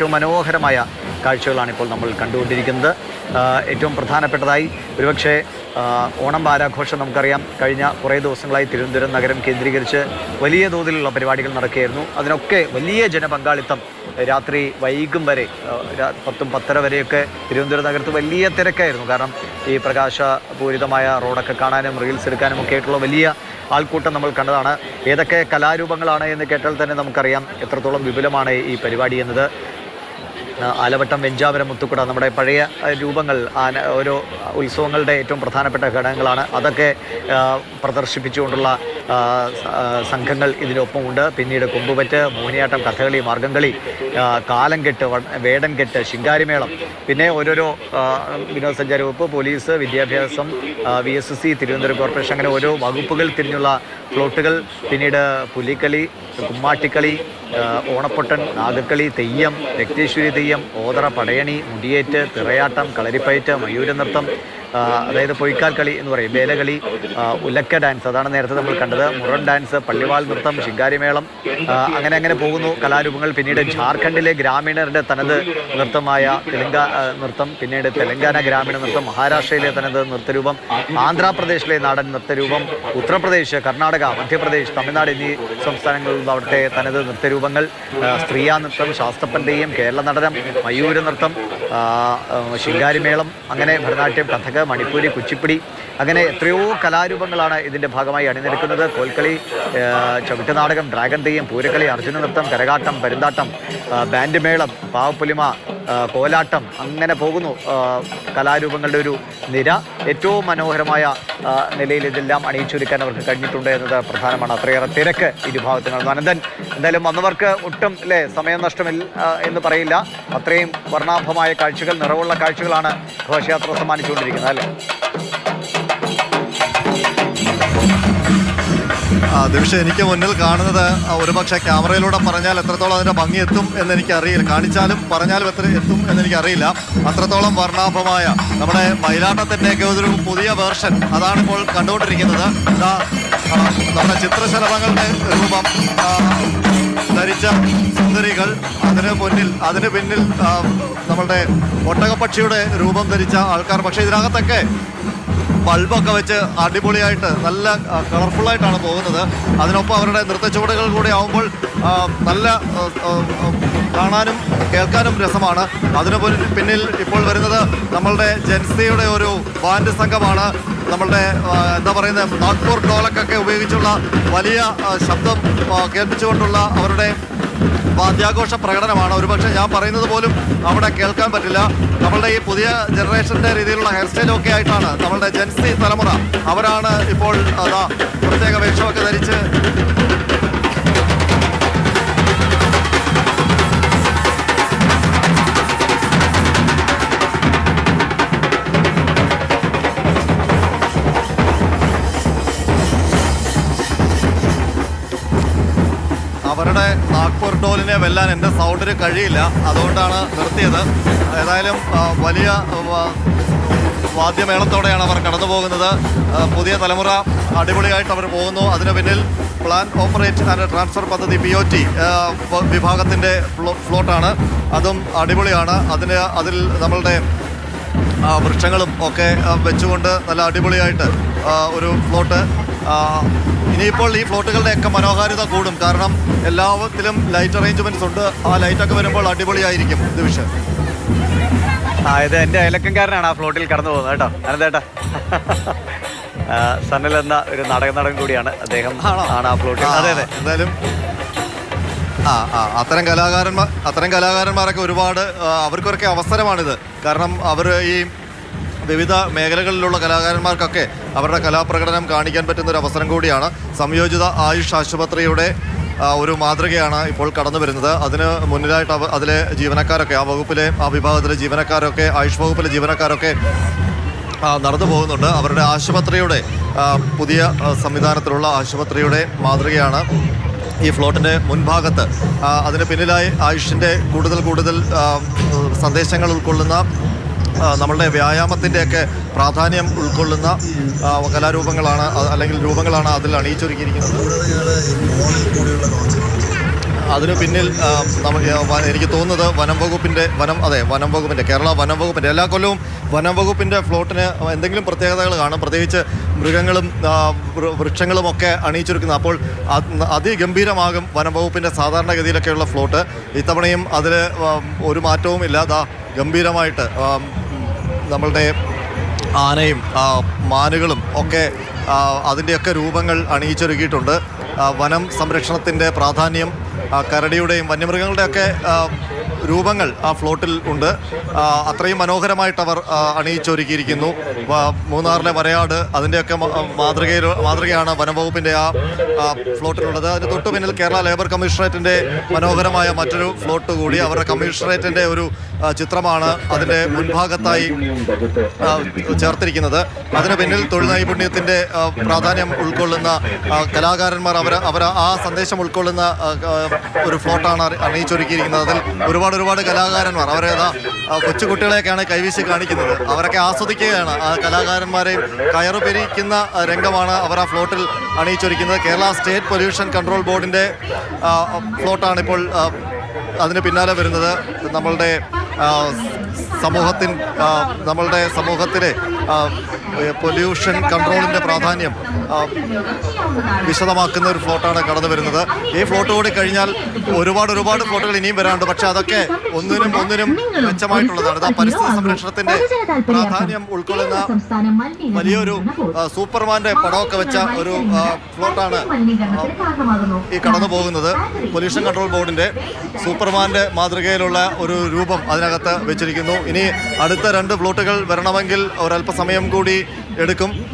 ഏറ്റവും മനോഹരമായ കാഴ്ചകളാണ് ഇപ്പോൾ നമ്മൾ കണ്ടുകൊണ്ടിരിക്കുന്നത്. ഏറ്റവും പ്രധാനപ്പെട്ടതായി ഒരുപക്ഷെ ഓണം വാരാഘോഷം നമുക്കറിയാം. കഴിഞ്ഞ കുറേ ദിവസങ്ങളായി തിരുവനന്തപുരം നഗരം കേന്ദ്രീകരിച്ച് വലിയ തോതിലുള്ള പരിപാടികൾ നടക്കുകയായിരുന്നു. അതിനൊക്കെ വലിയ ജനപങ്കാളിത്തം രാത്രി വൈകും വരെ പത്തും പത്തര വരെയൊക്കെ തിരുവനന്തപുരം നഗരത്ത് വലിയ തിരക്കായിരുന്നു. കാരണം ഈ പ്രകാശപൂരിതമായ റോഡൊക്കെ കാണാനും റീൽസ് എടുക്കാനും ഒക്കെ ആയിട്ടുള്ള വലിയ ആൾക്കൂട്ടം നമ്മൾ കണ്ടതാണ്. ഏതൊക്കെ കലാരൂപങ്ങളാണ് എന്ന് കേട്ടാൽ തന്നെ നമുക്കറിയാം. എത്രത്തോളം വിപുലമാണ് ഈ പരിപാടി എന്നത്. ആലവട്ടം വെഞ്ചാപുരം മുത്തുക്കുട നമ്മുടെ പഴയ രൂപങ്ങൾ ആന ഓരോ ഉത്സവങ്ങളുടെ ഏറ്റവും പ്രധാനപ്പെട്ട ഘടകങ്ങളാണ്. അതൊക്കെ പ്രദർശിപ്പിച്ചുകൊണ്ടുള്ള സംഘങ്ങൾ ഇതിനൊപ്പമുണ്ട്. പിന്നീട് കൊമ്പുപറ്റ് മോഹിനിയാട്ടം കഥകളി മാർഗംകളി കാലംകെട്ട് വേടൻകെട്ട് ശിങ്കാരിമേളം. പിന്നെ ഓരോരോ വിനോദസഞ്ചാര വകുപ്പ് പോലീസ് വിദ്യാഭ്യാസം V S S C Thiruvananthapuram corporation അങ്ങനെ ഓരോ വകുപ്പുകൾ തിരിഞ്ഞുള്ള ഫ്ലോട്ടുകൾ പിന്നീട് പുലിക്കളി കുമ്മാട്ടിക്കളി ഓണപ്പൊട്ടൻ നാഗക്കളി തെയ്യം രക്തേശ്വരി തെയ്യം ഓതറ പടയണി മുടിയേറ്റ് തിറയാട്ടം കളരിപ്പയറ്റ് മയൂര നൃത്തം ആ, അതായത് പൊയ്ക്കാൽ കളി എന്ന് പറയും. വേലകളി ഉലക്ക ഡാൻസ് അതാണ് നേരത്തെ നമ്മൾ കണ്ടത്. മുറൻ ഡാൻസ് പള്ളിവാൾ നൃത്തം ശിങ്കാരിമേളം. അങ്ങനെ അങ്ങനെ പോകുന്നു കലാരൂപങ്ങൾ. പിന്നീട് ജാർഖണ്ഡിലെ ഗ്രാമീണരുടെ തനത് നൃത്തമായ തെലുങ്ക നൃത്തം. പിന്നീട് തെലങ്കാന ഗ്രാമീണ നൃത്തം. മഹാരാഷ്ട്രയിലെ തനത് നൃത്തരൂപം. ആന്ധ്രാപ്രദേശിലെ നാടൻ നൃത്തരൂപം. ഉത്തർപ്രദേശ് കർണാടക മധ്യപ്രദേശ് തമിഴ്നാട് എന്നീ സംസ്ഥാനങ്ങളിൽ നിന്ന് അവിടുത്തെ തനത് നൃത്തരൂപങ്ങൾ. സ്ത്രീയാ നൃത്തം ശാസ്ത്രപ്പന്റെയും കേരള നടനം മയൂര നൃത്തം ശിങ്കാരിമേളം അങ്ങനെ ഭരതനാട്യം കഥക് മണിപ്പൂരി കുച്ചിപ്പിടി അങ്ങനെ എത്രയോ കലാരൂപങ്ങളാണ് ഇതിന്റെ ഭാഗമായി അണിനിരക്കുന്നത്. കോൽക്കളി ചവിട്ടുനാടകം ഡ്രാഗൺ തെയ്യം പൂരക്കളി അർജുന നൃത്തം കരകാട്ടം പരുന്താട്ടം ബാൻഡ് മേളം പാവപ്പുലിമ കോലാട്ടം അങ്ങനെ പോകുന്നു. കലാരൂപങ്ങളുടെ ഒരു നിര. ഏറ്റവും മനോഹരമായ നിലയിൽ ഇതെല്ലാം അണിയിച്ചൊരുക്കാൻ അവർക്ക് കഴിഞ്ഞിട്ടുണ്ട് എന്നത് പ്രധാനമാണ്. അത്രയേറെ തിരക്ക് ഇരുഭാഗത്ത് നടന്നു അനന്തൻ എന്തായാലും വന്നവർക്ക് ഒട്ടും അല്ലേ സമയം നഷ്ടമില്ല എന്ന് പറയില്ല. അത്രയും വർണാഭമായ കാഴ്ചകൾ നിറവുള്ള കാഴ്ചകളാണ് ഘോഷയാത്ര സമ്മാനിച്ചുകൊണ്ടിരിക്കുന്നത് അല്ലേ? ആ പക്ഷെ എനിക്ക് മുന്നിൽ കാണുന്നത് ഒരു ഒരുപക്ഷെ ക്യാമറയിലൂടെ പറഞ്ഞാൽ എത്രത്തോളം അതിന്റെ ഭംഗി എത്തും എന്ന് എനിക്ക് അറിയില്ല കാണിച്ചാലും പറഞ്ഞാലും എത്ര എത്തും എന്ന് എനിക്ക് അറിയില്ല അത്രത്തോളം വർണാഭമായ നമ്മുടെ മയിലാട്ടത്തിന്റെയൊക്കെ ഒരു പുതിയ വേർഷൻ അതാണ് ഇപ്പോൾ കണ്ടുകൊണ്ടിരിക്കുന്നത് നമ്മുടെ ചിത്രശലഭങ്ങളുടെ രൂപം ധരിച്ച സുന്ദരികൾ അതിന് മുന്നിൽ അതിന് പിന്നിൽ നമ്മളുടെ ഒട്ടകപ്പക്ഷിയുടെ രൂപം ധരിച്ച ആൾക്കാർ. പക്ഷേ ഇതിനകത്തൊക്കെ ബൾബൊക്കെ വെച്ച് അടിപൊളിയായിട്ട് നല്ല കളർഫുള്ളായിട്ടാണ് പോകുന്നത്. അതിനൊപ്പം അവരുടെ നൃത്തച്ചുവടുകൾ കൂടി ആവുമ്പോൾ നല്ല കാണാനും കേൾക്കാനും രസമാണ്. അതിനു പിന്നിൽ- ഇപ്പോൾ വരുന്നത് നമ്മളുടെ ജൻസിയുടെ ഒരു ബാൻഡ് സംഘമാണ്. നമ്മളുടെ എന്താ പറയുന്നത് നാഗ്പൂർ ഡോലക്കൊക്കെ ഉപയോഗിച്ചുള്ള വലിയ ശബ്ദം കേൾപ്പിച്ചുകൊണ്ടുള്ള അവരുടെ വാദ്യാഘോഷ പ്രകടനമാണ്. ഒരുപക്ഷെ ഞാൻ പറയുന്നത് പോലും അവിടെ കേൾക്കാൻ പറ്റില്ല. നമ്മളുടെ ഈ പുതിയ ജനറേഷന്റെ രീതിയിലുള്ള ഹെയർ സ്റ്റൈലൊക്കെ ആയിട്ടാണ് നമ്മളുടെ ജൻസി തലമുറ അവരാണ് ഇപ്പോൾ പ്രത്യേക വേഷമൊക്കെ ധരിച്ച് അവരുടെ നാഗ്പൂർ ഡോലിനെ വെല്ലാൻ എന്റെ സൗണ്ടിന് കഴിയില്ല. അതുകൊണ്ടാണ് നിർത്തിയത്. ഏതായാലും വലിയ വാദ്യമേളത്തോടെയാണ് അവർ കടന്നു പോകുന്നത് പുതിയ തലമുറ അടിപൊളിയായിട്ട് അവർ പോകുന്നു. അതിന് പിന്നിൽ പ്ലാൻ ഓപ്പറേറ്റ് ആൻഡ് ട്രാൻസ്ഫർ പദ്ധതി പി ഒ ടി വിഭാഗത്തിന്റെ ഫ്ലോട്ടാണ്. അതും അടിപൊളിയാണ്. അതിന് അതിൽ നമ്മളുടെ വൃക്ഷങ്ങളും ഒക്കെ വെച്ചുകൊണ്ട് നല്ല അടിപൊളിയായിട്ട് ഒരു ഫ്ലോട്ട് ഇനിയിപ്പോൾ ഈ ഫ്ലോട്ടുകളുടെയൊക്കെ മനോഹാരിത കൂടും. കാരണം എല്ലാത്തിലും ലൈറ്റ് അറേഞ്ച്മെന്റ്സ് ഉണ്ട്. ആ ലൈറ്റൊക്കെ വരുമ്പോൾ അടിപൊളിയായിരിക്കും ഇത് വിഷയം. ആ ഇത് എന്റെ അയലക്കംകാരനാണ് ആ ഫ്ലോട്ടിൽ കടന്നു പോകുന്നത് കേട്ടോ. അനന്തേട്ടാ സനൽ എന്ന ഒരു നാടക നടൻ കൂടിയാണ് അദ്ദേഹം ആണ്? ആ ഫ്ലോട്ടിൽ. അതെ അതെ. എന്തായാലും ആ ആ അത്തരം കലാകാരന്മാർ അത്തരം കലാകാരന്മാരൊക്കെ ഒരുപാട് അവർക്കൊക്കെ അവസരമാണിത്. കാരണം അവർ ഈ വിവിധ മേഖലകളിലുള്ള കലാകാരന്മാർക്കൊക്കെ അവരുടെ കലാപ്രകടനം കാണിക്കാൻ പറ്റുന്ന ഒരു അവസരം കൂടിയാണ്. സംയോജിത ആയുഷ് ആശുപത്രിയുടെ ഒരു മാതൃകയാണ് ഇപ്പോൾ കടന്നു വരുന്നത്. അതിന് മുന്നിലായിട്ട് അതിലെ ജീവനക്കാരൊക്കെ ആ വകുപ്പിലെ ആ വിഭാഗത്തിലെ ജീവനക്കാരൊക്കെ ആയുഷ് വകുപ്പിലെ ജീവനക്കാരൊക്കെ നടന്നു പോകുന്നുണ്ട്. അവരുടെ ആശുപത്രിയുടെ പുതിയ സംവിധാനത്തിലുള്ള ആശുപത്രിയുടെ മാതൃകയാണ് ഈ ഫ്ലോട്ടിന്റെ മുൻഭാഗത്ത്. അതിന് പിന്നിലായി ആയുഷിന്റെ കൂടുതൽ കൂടുതൽ സന്ദേശങ്ങൾ ഉൾക്കൊള്ളുന്ന നമ്മളുടെ വ്യായാമത്തിന്റെയൊക്കെ പ്രാധാന്യം ഉൾക്കൊള്ളുന്ന കലാരൂപങ്ങളാണ് അല്ലെങ്കിൽ രൂപങ്ങളാണ് അതിൽ അണിയിച്ചൊരുക്കിയിരിക്കുന്നത്. അതിനു പിന്നിൽ എനിക്ക് തോന്നുന്നത് വനം വകുപ്പിന്റെ വനം അതെ വനം വകുപ്പിന്റെ കേരള വനം വകുപ്പിന്റെ എല്ലാ കൊല്ലവും വനം വകുപ്പിന്റെ ഫ്ലോട്ടിന് എന്തെങ്കിലും പ്രത്യേകതകൾ കാണും. പ്രത്യേകിച്ച് മൃഗങ്ങളും വൃക്ഷങ്ങളും ഒക്കെ അണിയിച്ചൊരുക്കുന്നത് അപ്പോൾ അത് അതിഗംഭീരമാകും വനം വകുപ്പിന്റെ സാധാരണഗതിയിലൊക്കെയുള്ള ഫ്ലോട്ട്. ഇത്തവണയും അതിൽ ഒരു മാറ്റവും ഇല്ലാതാ ഗംഭീരമായിട്ട് നമ്മളുടെ ആനയും മാനുകളും ഒക്കെ അതിന്റെയൊക്കെ രൂപങ്ങൾ അണിയിച്ചൊരുക്കിയിട്ടുണ്ട്. വനം സംരക്ഷണത്തിന്റെ പ്രാധാന്യം കരടിയുടെയും വന്യമൃഗങ്ങളുടെയൊക്കെ രൂപങ്ങൾ ആ ഫ്ലോട്ടിൽ ഉണ്ട്. അത്രയും മനോഹരമായിട്ട് അവർ അണിയിച്ചൊരുക്കിയിരിക്കുന്നു. മൂന്നാറിലെ വരയാട് അതിന്റെയൊക്കെ മാതൃകയിൽ മാതൃകയാണ് വനംവകുപ്പിന്റെ ആ ഫ്ലോട്ടിലുള്ളത്. അതിന് തൊട്ടു പിന്നിൽ കേരള ലേബർ കമ്മീഷണറേറ്റിന്റെ മനോഹരമായ മറ്റൊരു ഫ്ലോട്ട് കൂടി അവരുടെ കമ്മീഷണറേറ്റിന്റെ ഒരു ചിത്രമാണ് അതിന്റെ മുൻഭാഗത്തായി ചേർത്തിരിക്കുന്നത്. അതിന് പിന്നിൽ തൊഴിൽ നൈപുണ്യത്തിന്റെ പ്രാധാന്യം ഉൾക്കൊള്ളുന്ന കലാകാരന്മാർ അവർ അവർ ആ സന്ദേശം ഉൾക്കൊള്ളുന്ന ഒരു ഫ്ലോട്ടാണ് അണിയിച്ചൊരുക്കിയിരിക്കുന്നത്. അതിൽ ഒരുപാട് ഒരുപാട് ഒരുപാട് കലാകാരന്മാർ. അവരെ ഏതാ കൊച്ചു കുട്ടികളെയൊക്കെയാണ് കൈവീശി കാണിക്കുന്നത്. അവരൊക്കെ ആസ്വദിക്കുകയാണ്. ആ കലാകാരന്മാരെയും കയറ് പെരിക്കുന്ന രംഗമാണ് അവർ ആ ഫ്ലോട്ടിൽ അണിയിച്ചൊരുക്കുന്നത്. കേരള സ്റ്റേറ്റ് പൊല്യൂഷൻ കൺട്രോൾ ബോർഡിന്റെ ഫ്ലോട്ടാണ് ഇപ്പോൾ അതിന് പിന്നാലെ വരുന്നത്. നമ്മളുടെ സമൂഹത്തിൻ നമ്മളുടെ സമൂഹത്തിലെ പൊല്യൂഷൻ കൺട്രോളിന്റെ പ്രാധാന്യം വിശദമാക്കുന്ന ഒരു ഫ്ലോട്ടാണ് കടന്നു വരുന്നത്. ഈ ഫ്ലോട്ട് കൂടി കഴിഞ്ഞാൽ ഒരുപാട് ഒരുപാട് ഫ്ലോട്ടുകൾ ഇനിയും വരാനുണ്ട്. പക്ഷെ അതൊക്കെ ഒന്നിനും ഒന്നിനും മെച്ചമായിട്ടുള്ളതാണ്. ആ പരിസ്ഥിതി സംരക്ഷണത്തിന്റെ പ്രാധാന്യം ഉൾക്കൊള്ളുന്ന വലിയൊരു സൂപ്പർമാന്റെ പടമൊക്കെ വെച്ച ഒരു ഫ്ലോട്ടാണ് ഈ കടന്നു പോകുന്നത്. പൊല്യൂഷൻ കൺട്രോൾ ബോർഡിന്റെ സൂപ്പർമാന്റെ മാതൃകയിലുള്ള ഒരു രൂപം അതിനകത്ത് വെച്ചിരിക്കുന്നു. ഇനി അടുത്ത രണ്ട് ഫ്ലോട്ടുകൾ വരണമെങ്കിൽ ഒരല്പസമയം കൂടി എടുക്കും.